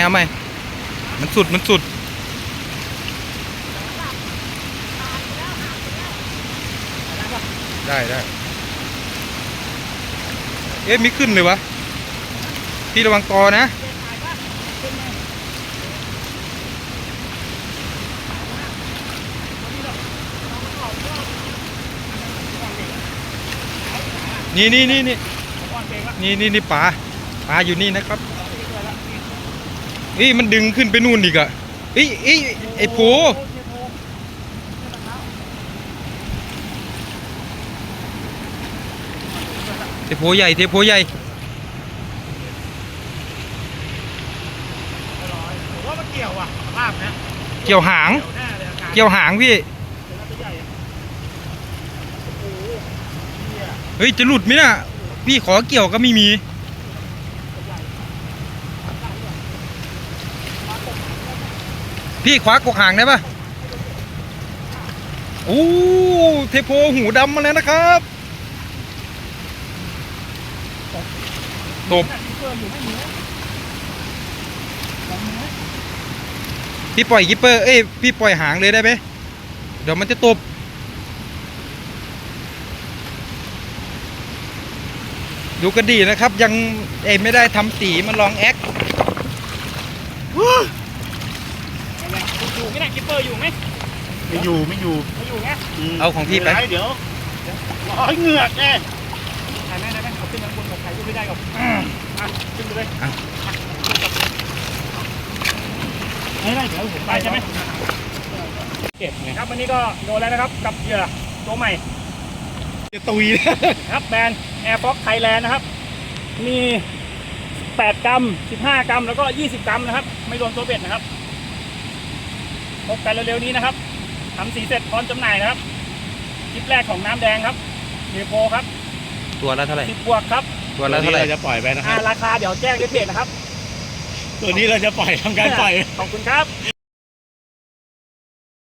เอาไหมมันสุดมันสุด ได้ได้เอ๊ะมีขึ้นเลยวะ พี่ระวังกอนะ นี่นี่นี่นี่นี่นี่นี่ป่าป่าอยู่นี่นะครับ นี่มันดึงขึ้นไปนู่นอีกอะเอ้ยเอ้ยไอ้โผเทโพใหญ่เทโพใหญ่ผมว่ามันเกี่ยวอะภาพนะเกี่ยวหาง เกี่ยวแน่เลยอาการเกี่ยวหางพี่ เดี๋ยวนะตัวใหญ่อะโอ้โหเนี่ยเฮ้ยจะหลุดไหมน่ะพี่ขอเกี่ยวก็ไม่มี พี่คว้ากกหางได้ปะโอ้เทโพหูดำมาแล้วนะครับตบพี่ปล่อยกิปเปอร์ เอ้ย พี่ปล่อยหางเลยได้ไหม เดี๋ยวมันจะตบ ดูกระดีนะครับ ยังเอ้ไม่ได้ทำสีมันลองแอค อยู่ไหมเนี่ยกิปเปอร์อยู่ไหมไม่อยู่ไม่อยู่ไม่อยู่ไงมเอาของพี่ไปเดี๋ยวร้อยเหงือกแน่ถ่ายไหมถ่ายไหมเอาขึ้นมาบนกับใครก็ไม่ได้หรอกอะขึ้นไปเลยอะไม่ได้เดี๋ยวผมไปใช่ไหมเก็บไงครับวันนี้ก็โดนแล้วนะครับกับเหยื่อตัวใหม่ จะตุยครับแบรนด์ Air Fox Thailand นะครับ มี 8 กรัม 15 กรัม แล้วก็ 20 กรัมนะครับ ไม่รวมตัวเบ็ดนะครับ พบกันเร็วๆนี้นะครับทำสีเสร็จพร้อมจำหน่ายนะครับคลิปแรกของน้ำแดงครับเดโปครับตัวละเท่าไหร่10บวกครับตัวละเท่าไหร่ เราจะปล่อยไปนะคอ่ารับ ราคาเดี๋ยวแจ้งในเพจนะครับ ตัวนี้เราจะปล่อยทำการปล่อย ขอบคุณครับ